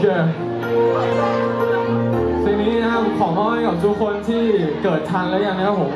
เชื่สิ่งนี้นะครับขอมอบให้กับทุกคนที่เกิดทันแล้วยังนะคผม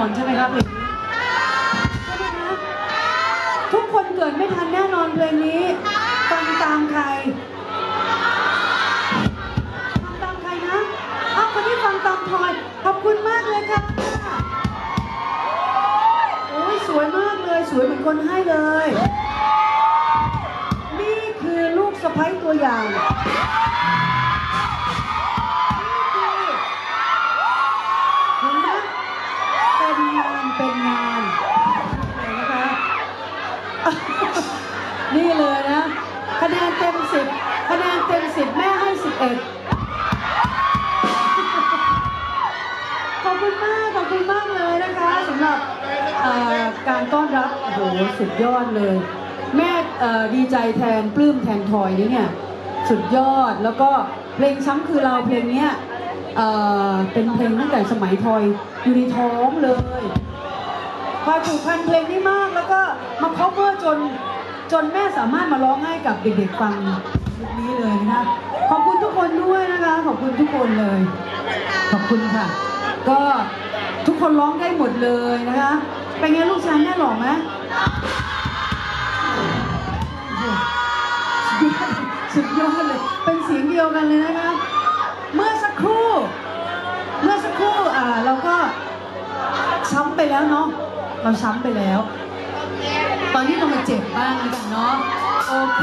อนใช่ไหมครับเพลงนี้ใช่ไหมคะทุกคนเกิดไม่ทันแน่นอนเพลงนี้ฟังตามใครฟังตามใครนะอ้าวคนที่ฟังตามทอยขอบคุณมากเลยค่ะโอ้ยสวยมากเลยสวยเหมือนคนให้เลย นี่คือลูกสะใภ้ตัวอย่าง นี่เลยนะคะแนนเต็มสิบคะแนนเต็มสิบแม่ให้สิบเอ็ดขอบคุณมากขอบคุณมากเลยนะคะสำหรับการต้อนรับโหสุดยอดเลย แม่ดีใจแทนปลื้มแทนทอยนี่เนี่ยสุดยอดแล้วก็เพลงช้ำคือเราเพลงนี้เป็นเพลงตั้งแต่สมัยทอยอยู่ในท้องเลยพอถูกพันเพลงนี้มากแล้วก็มา cover จน จนแม่สามารถมาร้องให้กับเด็กๆฟังนี้เลยนะคะขอบคุณทุกคนด้วยนะคะ ขอบคุณทุกคนเลย ขอบคุณค่ะ ก็ทุกคนร้องได้หมดเลยนะคะเป็นไงลูกชายแม่หล่อไหมสุดยอดเลย เป็นเสียงเดียวกันเลยนะคะ เมื่อสักครู่ เมื่อสักครู่อ่าเราก็ช้ำไปแล้วเนาะ เราช้ำไปแล้ว ตอนนี้เรามาเจ็บบ้างแล้วกันเนาะโอเค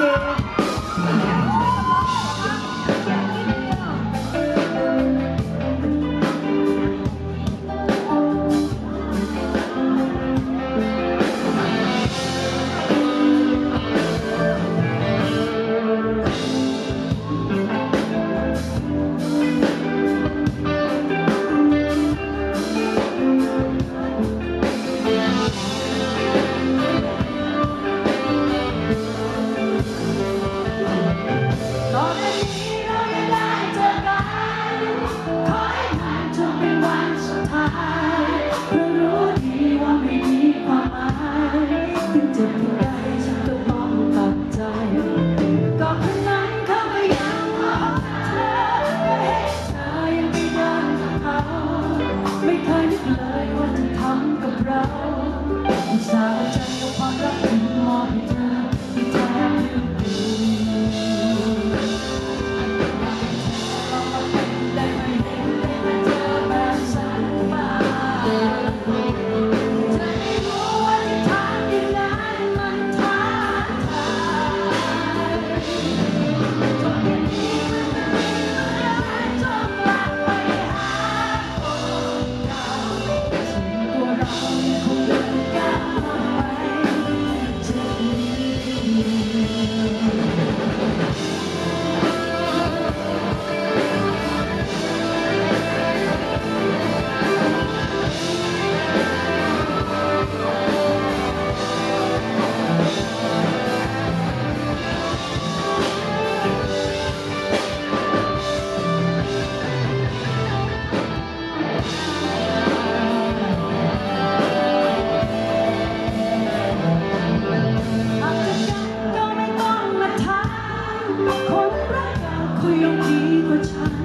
คนรักเก่าเขายังดีกว่าฉัน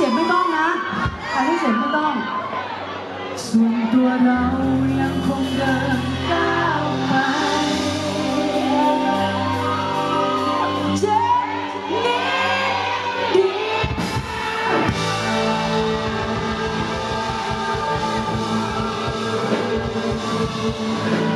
ใครไม่เจ็บไม่ต้องนะใครไม่เจ็บไม่ต้อง ส่วนตัวเรายังคงเดินก้าวไปเจ็บนิดเดียวเ